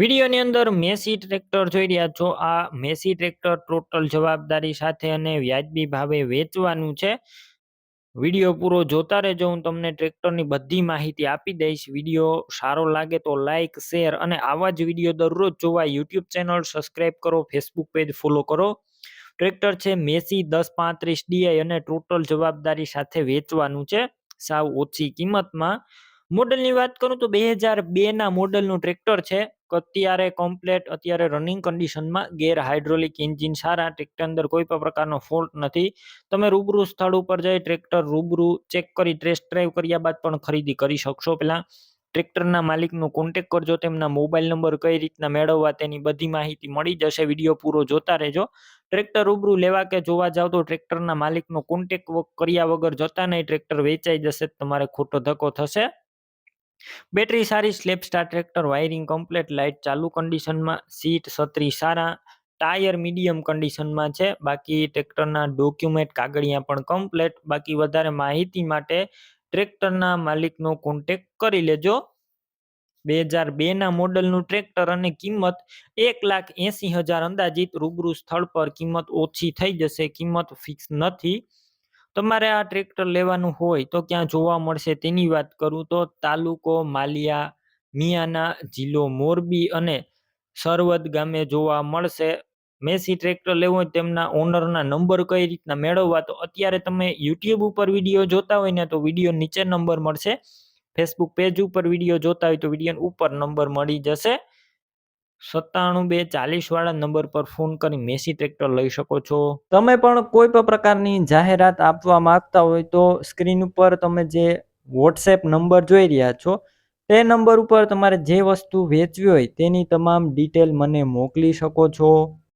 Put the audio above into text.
વિડીયોની અંદર Massey tractor જોઈ રહ્યા છો. આ મેસી ટ્રેક્ટર ટોટલ જવાબદારી સાથે અને વ્યાજબી ભાવે વેચવાનું છે. વીડિયો પૂરો જોતા રહેજો. હું તમને ટ્રેક્ટરની બધી માહિતી આપી દઈશ. વીડિયો સારો લાગે તો લાઇક શેર અને આવા જ વીડિયો દરરોજ જોવા યુટ્યુબ ચેનલ સબસ્ક્રાઈબ કરો, ફેસબુક પેજ ફોલો કરો. ટ્રેક્ટર છે મેસી દસ પાંત્રીસ ડીઆઈ અને ટોટલ જવાબદારી સાથે વેચવાનું છે. સાવ ઓછી કિંમતમાં. મોડલની વાત કરું તો બે હજાર બેના મોડલનું ટ્રેક્ટર છે. અત્યારે કમ્પ્લેટ અત્યારે રનિંગ કન્ડિશનમાં ગેર હાઇડ્રોલિક એન્જિન સારા ટ્રેક્ટર અંદર કોઈ પણ પ્રકારનો ફોલ્ટ નથી. તમે રૂબરૂ સ્થળ ઉપર જઈ ટ્રેક્ટર રૂબરૂ ચેક કરી ટેસ્ટ ડ્રાઈવ કર્યા બાદ પણ ખરીદી કરી શકશો. પહેલાં ટ્રેક્ટરના માલિકનો કોન્ટેક કરજો, તેમના મોબાઈલ નંબર કઈ રીતના મેળવવા તેની બધી માહિતી મળી જશે. વીડિયો પૂરો જોતા રહેજો. ટ્રેક્ટર રૂબરૂ લેવા કે જોવા જાવ તો ટ્રેક્ટરના માલિકનો કોન્ટેક કર્યા વગર જતા નહીં. ટ્રેક્ટર વેચાઈ જશે, તમારે ખોટો ધક્કો થશે. બેટરી સારી slap star tractor, wiring complete, light ચાલુ કન્ડિશનમાં, સીટ છત્રી સારા, ટાયર મીડિયમ કન્ડિશનમાં છે. બાકી ટ્રેક્ટરના ડોક્યુમેન્ટ કાગળિયા પણ કમ્પ્લેટ. બાકી વધારે માહિતી માટે ટ્રેક્ટરના માલિકનો કોન્ટેક કરી લેજો. બે હજાર બેના મોડલનું ટ્રેક્ટર અને કિંમત એક લાખ એંસી હજાર અંદાજિત. રૂબરૂ સ્થળ પર કિંમત ઓછી થઈ જશે. કિંમત ફિક્સ નથી. તમારે આ ટ્રેક્ટર લેવાનું હોય તો ક્યાં જોવા મળશે તેની વાત કરું તો તાલુકો માલિયા, મિયાના, જિલ્લો મોરબી અને સરવદ ગામે જોવા મળશે. મેસી ટ્રેક્ટર લેવું હોય તેમના ઓનરના નંબર કઈ રીતના મેળવવા તો અત્યારે તમે યુટ્યુબ ઉપર વીડિયો જોતા હોય ને તો વીડિયો નીચે નંબર મળશે. ફેસબુક પેજ ઉપર વીડિયો જોતા હોય તો વીડિયો ઉપર નંબર મળી જશે. સત્તાણું બે ચાલીસ વાળા નંબર પર ફોન કરી મેસી ટ્રેક્ટર લઈ શકો છો. તમે પણ કોઈ પણ પ્રકારની જાહેરાત આપવા માંગતા હોય તો સ્ક્રીન ઉપર તમે જે વોટ્સએપ નંબર જોઈ રહ્યા છો, તે નંબર ઉપર તમારે જે વસ્તુ વેચવી હોય તેની તમામ ડિટેલ મને મોકલી શકો છો.